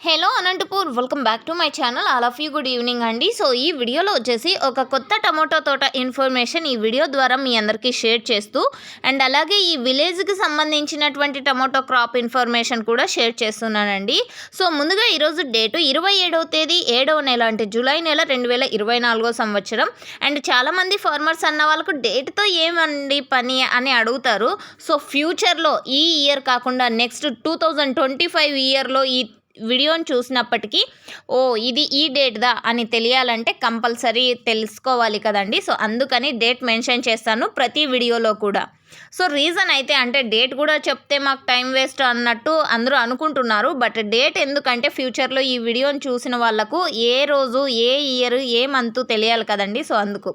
Hello Anantapur welcome back to my channel. All of you good evening అండి. So ఈ వీడియోలో వచ్చేసి ఒక కొత్త టమోటో తోట ఇన్ఫర్మేషన్ ఈ వీడియో ద్వారా మీ అందరికీ షేర్ చేస్తూ అండ్ అలాగే ఈ విలేజ్కి సంబంధించినటువంటి టమోటో క్రాప్ ఇన్ఫర్మేషన్ కూడా షేర్ చేస్తున్నానండి. సో ముందుగా ఈరోజు డేటు ఇరవై ఏడవ తేదీ ఏడవ నెల అంటే జూలై నెల రెండు వేల ఇరవై నాలుగో సంవత్సరం. అండ్ చాలామంది ఫార్మర్స్ అన్న వాళ్ళకు డేట్తో ఏమండి పని అని అడుగుతారు. సో ఫ్యూచర్లో ఈ ఇయర్ కాకుండా next two thousand twenty five ఇయర్లో ఈ వీడియోని చూసినప్పటికీ ఓ ఇది ఈ డేట్దా అని తెలియాలంటే కంపల్సరీ తెలుసుకోవాలి కదండి. సో అందుకని డేట్ మెన్షన్ చేస్తాను ప్రతి వీడియోలో కూడా. సో రీజన్ అయితే అంటే డేట్ కూడా చెప్తే మాకు టైం వేస్ట్ అన్నట్టు అందరూ అనుకుంటున్నారు. బట్ డేట్ ఎందుకంటే ఫ్యూచర్లో ఈ వీడియోని చూసిన వాళ్ళకు ఏ రోజు ఏ ఇయర్ ఏ మంత్ తెలియాలి కదండి. సో అందుకు.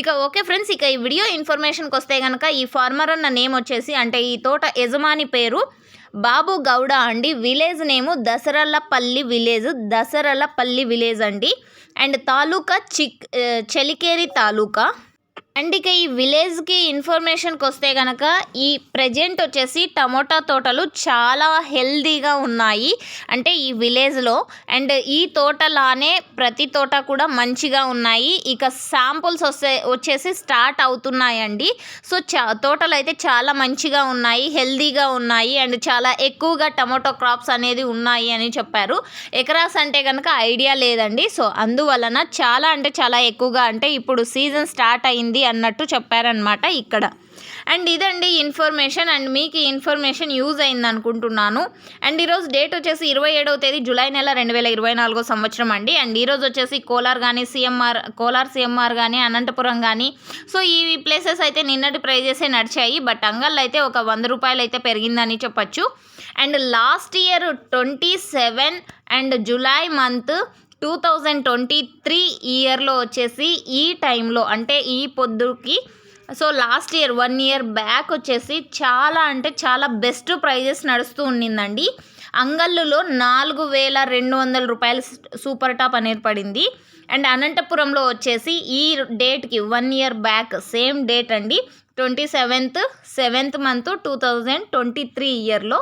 ఇక ఓకే ఫ్రెండ్స్ ఇక ఈ వీడియో ఇన్ఫర్మేషన్కి వస్తే కనుక ఈ ఫార్మర్ అన్న నేమ్ వచ్చేసి అంటే ఈ తోట యజమాని పేరు బాబు గౌడ అండి. విలేజ్ నేము దసరలపల్లి విలేజ్ దసరలపల్లి విలేజ్ అండి. అండ్ తాలూకా చిక్ చెలికేరి తాలూకా? అండ్ ఇక ఈ విలేజ్కి ఇన్ఫర్మేషన్కి వస్తే కనుక ఈ ప్రజెంట్ వచ్చేసి టమోటా తోటలు చాలా హెల్దీగా ఉన్నాయి. అంటే ఈ విలేజ్లో అండ్ ఈ తోటలానే ప్రతి తోట కూడా మంచిగా ఉన్నాయి. ఇక శాంపుల్స్ వస్తే వచ్చేసి స్టార్ట్ అవుతున్నాయండి. సో చా తోటలు అయితే చాలా మంచిగా ఉన్నాయి హెల్దీగా ఉన్నాయి అండ్ చాలా ఎక్కువగా టమోటో క్రాప్స్ అనేది ఉన్నాయి అని చెప్పారు. ఎకరాస్ అంటే కనుక ఐడియా లేదండి. సో అందువలన చాలా అంటే చాలా ఎక్కువగా అంటే ఇప్పుడు సీజన్ స్టార్ట్ అయింది అన్నట్టు చెప్పారనమాట ఇక్కడ. అండ్ ఇదండి ఇన్ఫర్మేషన్ అండ్ మీకు ఈ ఇన్ఫర్మేషన్ యూజ్ అయింది అనుకుంటున్నాను. అండ్ ఈరోజు డేట్ వచ్చేసి ఇరవై ఏడవ తేదీ జూలై నెల రెండు వేల ఇరవై నాలుగో సంవత్సరం అండి. అండ్ ఈరోజు వచ్చేసి కోలార్ కానీ సీఎంఆర్ కోలార్ సీఎంఆర్ కానీ అనంతపురం కానీ సో ఈ ప్లేసెస్ అయితే నిన్నటి ప్రైజెసే నడిచాయి. బట్ అంగల్ అయితే ఒక వంద రూపాయలు అయితే పెరిగిందని చెప్పచ్చు. And last year twenty seven and July month two thousand twenty three ఇయర్లో వచ్చేసి ఈ టైంలో అంటే ఈ పొద్దుకి so last year one year back వచ్చేసి చాలా అంటే చాలా బెస్ట్ ప్రైజెస్ నడుస్తూ ఉండిందండి. అంగల్లులో నాలుగు వేల రెండు వందల రూపాయలు సూపర్ టాప్ అనేది పడింది. అండ్ అనంతపురంలో వచ్చేసి ఈ డేట్కి one year back same date అండి twenty seventh seventh month two thousand twenty three ఇయర్లో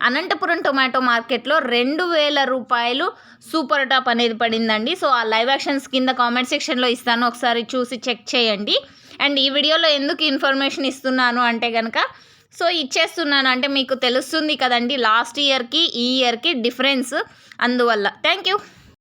అనంతపురం టొమాటో మార్కెట్లో రెండు వేల రూపాయలు సూపర్ టాప్ అనేది పడిందండి. సో ఆ లైవ్ యాక్షన్స్ కింద కామెంట్ సెక్షన్లో ఇస్తాను. ఒకసారి చూసి చెక్ చేయండి. అండ్ ఈ వీడియోలో ఎందుకు ఇన్ఫర్మేషన్ ఇస్తున్నాను అంటే కనుక సో ఇచ్చేస్తున్నాను అంటే మీకు తెలుస్తుంది కదండి లాస్ట్ ఇయర్కి ఈ ఇయర్కి డిఫరెన్స్ అందువల్ల. Thank you.